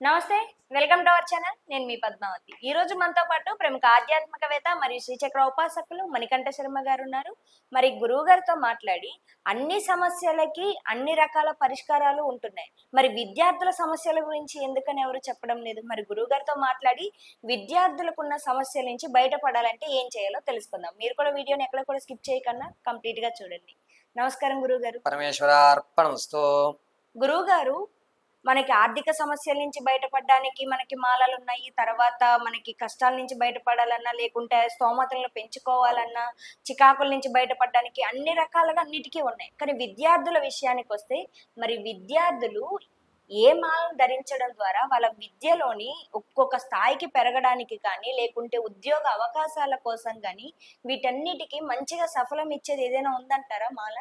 నమస్తే welcome to our channel. నేను మీ పద్మావతి. ఈ రోజు మనతో పాటు ప్రముఖ ఆధ్యాత్మికవేత్త మరియు శ్రీచక్ర ఉపాసకులు మణికంఠ శర్మ గారు ఉన్నారు. మరి గురువు గారితో మాట్లాడి అన్ని సమస్యలకి అన్ని రకాల పరిష్కారాలు ఉంటున్నాయి. మరి విద్యార్థుల సమస్యల గురించి ఎందుకని ఎవరు చెప్పడం లేదు? మరి గురువు గారితో మాట్లాడి విద్యార్థులకు ఉన్న సమస్యల నుంచి బయటపడాలంటే ఏం చేయాలో తెలుసుకుందాం. మీరు కూడా వీడియోని ఎక్కడ కూడా స్కిప్ చేయకుండా కంప్లీట్గా చూడండి. నమస్కారం గురువు గారు. పరమేశ్వరార్పణమస్తు గురువు గారు మనకి ఆర్థిక సమస్యల నుంచి బయటపడడానికి మనకి మాలలు ఉన్నాయి. తర్వాత మనకి కష్టాల నుంచి బయటపడాలన్నా లేకుంటే స్తోమతలను పెంచుకోవాలన్నా చికాకుల నుంచి బయటపడడానికి అన్ని రకాలుగా అన్నిటికీ ఉన్నాయి. కానీ విద్యార్థుల విషయానికి వస్తే మరి విద్యార్థులు ఏ మాలను ధరించడం ద్వారా వాళ్ళ విద్యలోని ఒక్కొక్క స్థాయికి పెరగడానికి కానీ లేకుంటే ఉద్యోగ అవకాశాల కోసం కానీ వీటన్నిటికీ మంచిగా సఫలం ఇచ్చేది ఏదైనా ఉందంటారా మాల?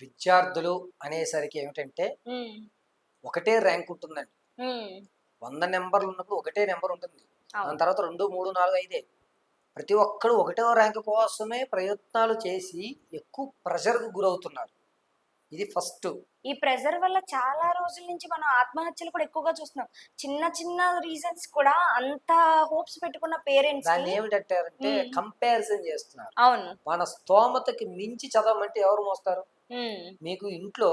విద్యార్థులు అనేసరికి ఏమిటంటే ఒకటే ర్యాంక్ ఉంటుందండి. వంద నెంబర్లు ఉన్నప్పుడు ఒకటే నెంబర్ ఉంటుంది. దాని తర్వాత రెండు మూడు నాలుగు ఐదే. ప్రతి ఒక్కరు ఒకటో ర్యాంక్ కోసమే ప్రయత్నాలు చేసి ఎక్కువ ప్రెషర్కు గురవుతున్నారు. ఇది ఫస్ట్. ఈ ప్రెజర్ వల్ల చాలా రోజుల నుంచి మనం ఆత్మహత్యలు కూడా ఎక్కువగా చూస్తున్నాం. చిన్న చిన్న రీజన్స్ కూడా అంత హోప్స్ పెట్టుకున్న పేరెంట్స్ దాన్ని ఏమిటంటారంటే. కంపారిజన్ చేస్తున్నారు. అవును. మన స్తోమతకి మించి చదవమంటే ఎవరు మోస్తారు? మీకు ఇంట్లో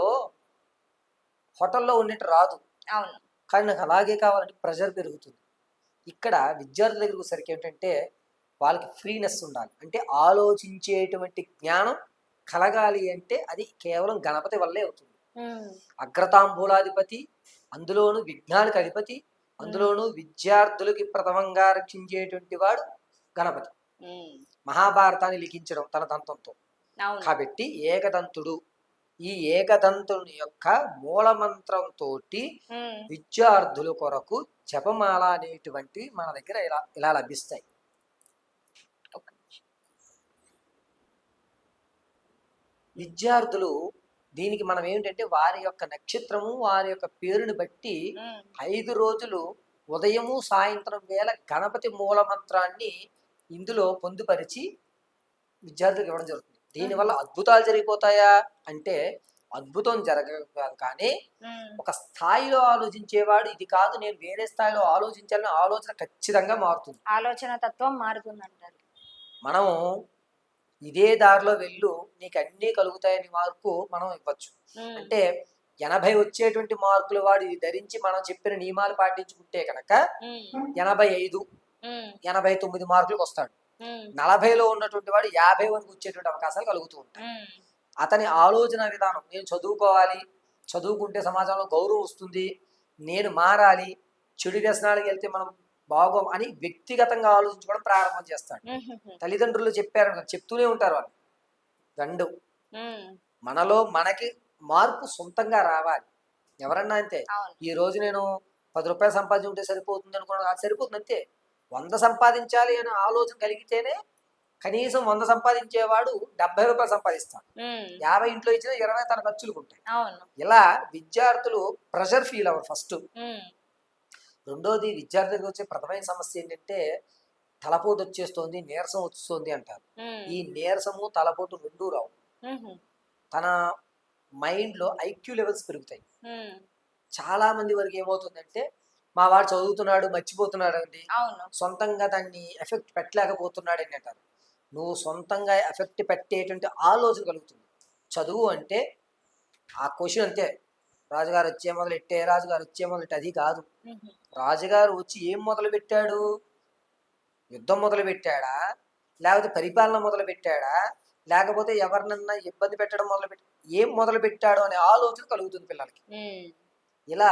హోటల్లో ఉన్నట్టు రాదు. అవును. కానీ నాకు అలాగే కావాలంటే ప్రెషర్ పెరుగుతుంది. ఇక్కడ విద్యార్థుల దగ్గరకు వచ్చేసరికి ఏంటంటే వాళ్ళకి ఫ్రీనెస్ ఉండాలి. అంటే ఆలోచించేటువంటి జ్ఞానం కలగాలి అంటే అది కేవలం గణపతి వల్లే అవుతుంది. అగ్రతాంబూలాధిపతి అందులోను విజ్ఞానికి అధిపతి అందులోను విద్యార్థులకి ప్రథమంగా రక్షించేటువంటి వాడు గణపతి. మహాభారతాన్ని లిఖించడం తన దంతంతో. కాబట్టి ఏకదంతుడు. ఈ ఏకదంతుని యొక్క మూలమంత్రంతో విద్యార్థుల కొరకు జపమాల అనేటువంటివి మన దగ్గర ఇలా ఇలా లభిస్తాయి. విద్యార్థులు దీనికి మనం ఏంటంటే వారి యొక్క నక్షత్రము వారి యొక్క పేరుని బట్టి ఐదు రోజులు ఉదయము సాయంత్రం వేళ గణపతి మూల మంత్రాన్ని ఇందులో పొందుపరిచి విద్యార్థులకు ఇవ్వడం జరుగుతుంది. దీనివల్ల అద్భుతాలు జరిగిపోతాయా? అంటే అద్భుతం జరగదు కానీ ఒక స్థాయిలో ఆలోచించేవాడు ఇది కాదు నేను వేరే స్థాయిలో ఆలోచించాలని ఆలోచన ఖచ్చితంగా మారుతుంది. ఆలోచన తత్వం మారుతుందంటారు. మనము ఇదే దారిలో వెళ్ళు నీకు అన్నీ కలుగుతాయని మార్కు మనం ఇవ్వచ్చు. అంటే ఎనభై వచ్చేటువంటి మార్కులు వాడు ఇది ధరించి మనం చెప్పిన నియమాలు పాటించుకుంటే కనుక ఎనభై ఐదు ఎనభై తొమ్మిది మార్కులకు వస్తాడు. నలభైలో ఉన్నటువంటి వాడు యాభై వరకు వచ్చేటువంటి అవకాశాలు కలుగుతూ ఉంటాయి. అతని ఆలోచన విధానం నేను చదువుకోవాలి చదువుకుంటే సమాజంలో గౌరవం వస్తుంది నేను మారాలి చెడు వ్యసనాలకు వెళ్తే మనం బాగోం అని వ్యక్తిగతంగా ఆలోచించుకోవడం ప్రారంభం చేస్తాడు. తల్లిదండ్రులు చెప్పారు చెప్తూనే ఉంటారు వాళ్ళు. రెండు మనలో మనకి మార్పు సొంతంగా రావాలి. ఎవరన్నా అంతే. ఈ రోజు నేను పది రూపాయలు సంపాదించుంటే సరిపోతుంది అనుకున్నాను అది సరిపోతుంది అంతే. వంద సంపాదించాలి అనే ఆలోచన కలిగితేనే కనీసం వంద సంపాదించేవాడు డెబ్బై రూపాయలు సంపాదిస్తాడు. యాభై ఇంట్లో ఇచ్చిన ఇరవై తన ఖర్చులకు ఉంటాయి. ఇలా విద్యార్థులు ప్రెషర్ ఫీల్ అవ్వరు ఫస్ట్. రెండోది విద్యార్థులకు వచ్చే ప్రథమైన సమస్య ఏంటంటే తలపోటు వచ్చేస్తోంది నీరసం వస్తుంది అంటారు. ఈ నీరసము తలపోటు రెండూ రావు. తన మైండ్లో ఐక్యూ లెవెల్స్ పెరుగుతాయి. చాలా మంది వరకు ఏమవుతుందంటే మా వాడు చదువుతున్నాడు మర్చిపోతున్నాడు అండి అవును. సొంతంగా దాన్ని ఎఫెక్ట్ పెట్టలేకపోతున్నాడు అని అంటారు. నువ్వు సొంతంగా ఎఫెక్ట్ పెట్టేటువంటి ఆలోచన కలుగుతుంది. చదువు అంటే ఆ క్వశ్చన్ అంతే. రాజుగారు వచ్చే మొదలెట్టే రాజుగారు వచ్చే మొదలెట్టే అది కాదు. రాజుగారు వచ్చి ఏం మొదలు పెట్టాడు యుద్ధం మొదలు పెట్టాడా లేకపోతే పరిపాలన మొదలు పెట్టాడా లేకపోతే ఎవరినన్నా ఇబ్బంది పెట్టడం మొదలు పెట్టి ఏం మొదలు పెట్టాడు అనే ఆలోచన కలుగుతుంది పిల్లలకి. ఇలా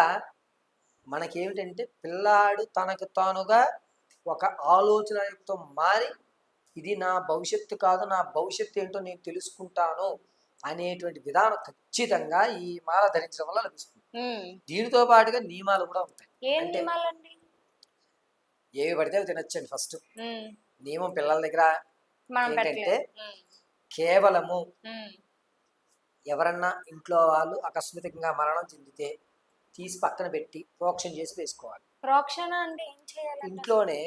మనకేమిటంటే పిల్లాడు తనకు తానుగా ఒక ఆలోచనతో మారి ఇది నా భవిష్యత్తు కాదు నా భవిష్యత్తు ఏంటో నేను తెలుసుకుంటాను అనేటువంటి విధానం ఖచ్చితంగా ఈ మాల ధరించడం వల్ల లభిస్తుంది. దీనితో పాటుగా నియమాలు కూడా ఉంటాయి. అంటే- ఏవి పడితే అవి తినొచ్చండి ఫస్ట్. నియమం పిల్లల దగ్గర ఏంటంటే కేవలము ఎవరన్నా ఇంట్లో వాళ్ళు అకస్మాత్తుగా మరణం చెందితే తీసి పక్కన పెట్టి ప్రోక్షణ చేసి వేసుకోవాలి. ప్రోక్షణ అంటే ఏం చేయాలి ఇంట్లోనే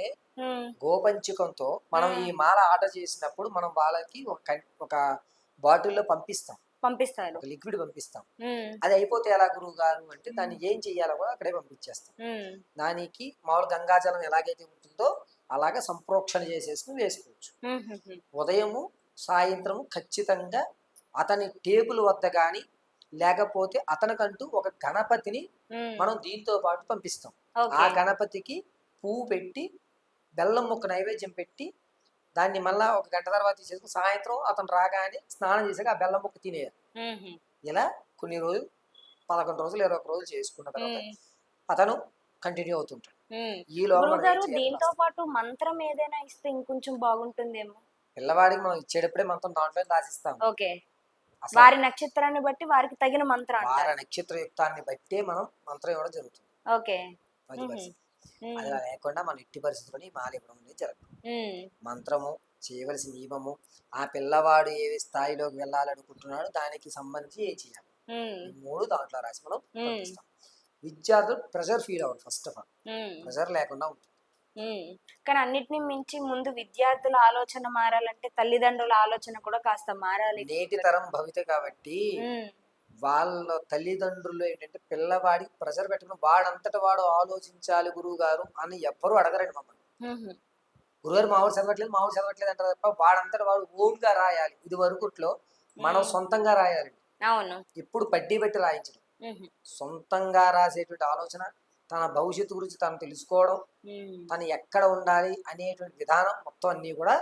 గోపంచకంతో మనం ఈ మాల ఆర్డర్ చేసినప్పుడు మనం వాళ్ళకి ఒక బాటిల్లో పంపిస్తాం. పంపిస్తారు. లిక్విడ్ పంపిస్తాం. అది అయిపోతే ఎలా గురువు గారు అంటే దాన్ని ఏం చెయ్యాలో కూడా అక్కడే పంపించేస్తాం. దానికి మామూలు గంగాజలం ఎలాగైతే ఉంటుందో అలాగే సంప్రోక్షణ చేసేసుకుని వేసుకోవచ్చు. ఉదయము సాయంత్రము ఖచ్చితంగా అతని టేబుల్ వద్ద కానీ లేకపోతే అతనికంటూ ఒక గణపతిని మనం దీంతో పాటు పంపిస్తాం. ఆ గణపతికి పువ్వు పెట్టి బెల్లం ముక్క నైవేద్యం పెట్టి దాన్ని మళ్ళా ఒక గంట తర్వాత తీసేసుకుని సాయంత్రం అతను రాగానే స్నానం చేసాక ఆ బెల్లం ముక్క తినేయాలి. ఇలా కొన్ని రోజులు పదకొండు రోజులు ఇరవై ఒక రోజులు చేసుకున్న తర్వాత అతను కంటిన్యూ అవుతుంటాడు. ఈ లోపల? దీంతో పాటు మంత్రం ఏదైనా ఇస్తే ఇంకొంచెం బాగుంటుందేమో? పిల్లవాడికి మనం ఇచ్చేటప్పుడే మంత్రం దాంట్లో రాసిస్తాం. ఓకే. వారి నక్షత్రాన్ని బట్టి వారికి తగిన మంత్రం వార నక్షత్ర యుక్తాన్ని బట్టే మనం మంత్రం ఇవ్వడం జరుగుతుంది. ఓకే. అది లేకుండా మన ఎట్టి పరిస్థితుల్లో ఈ మాల ఇవ్వడం అనేది జరగదు. మంత్రము చేయవలసిన నియమము ఆ పిల్లవాడు ఏ స్థాయిలోకి వెళ్ళాలనుకుంటున్నాడో దానికి సంబంధించి ఏం చేయాలి? మూడు దాంట్లో రాసి మనం విద్యార్థులు ప్రెషర్ ఫీల్ అవ్వరు ఫస్ట్ ఆఫ్ ఆల్. ప్రెషర్ లేకుండా ఉంటుంది. కానీ అన్నిటిని మించి ముందు విద్యార్థుల ఆలోచన మారాలంటే తల్లిదండ్రుల ఆలోచన కూడా కాస్త మారాలి. నేటి తరం భవిత కాబట్టి వాళ్ళ తల్లిదండ్రులు ఏంటంటే పిల్లవాడికి ప్రెషర్ పెట్టుకుని వాడంతట వాడు ఆలోచించాలి గురువు గారు అని ఎవ్వరూ అడగరండి మమ్మల్ని. ఉమ్, గురుగారు మావాడు చదవట్లేదు మావాడు చదవట్లేదు అంటారు తప్ప వాడంతట వాడు ఓన్గా రాయాలి. ఇది వరకుట్లో మనం. సొంతంగా రాయాలి అవును. ఇప్పుడు పడ్డీ పెట్టి రాయించడం. సొంతంగా రాసేటువంటి ఆలోచన తన భవిష్యత్తు గురించి తను తెలుసుకోవడం తను ఎక్కడ ఉండాలి అనేటువంటి విధానం మొత్తం అన్ని కూడా.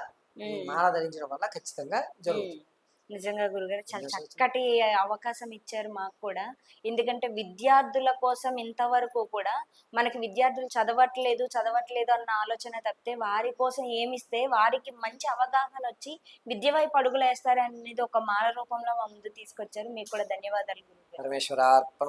మాల ధరించడం వల్ల ఖచ్చితంగా జరుగుతుంది. నిజంగా గురుగారు చాలా చక్కటి అవకాశం ఇచ్చారు మాకు కూడా. ఎందుకంటే విద్యార్థుల కోసం ఇంతవరకు కూడా మనకి విద్యార్థులు చదవట్లేదు చదవట్లేదు అన్న ఆలోచన తప్పితే వారి కోసం ఏమిస్తే వారికి మంచి అవగాహన వచ్చి విద్య వైపు అడుగులు వేస్తారనేది ఒక మాల రూపంలో మా ముందు తీసుకొచ్చారు. మీకు కూడా ధన్యవాదాలు పరమేశ్వరార్పణ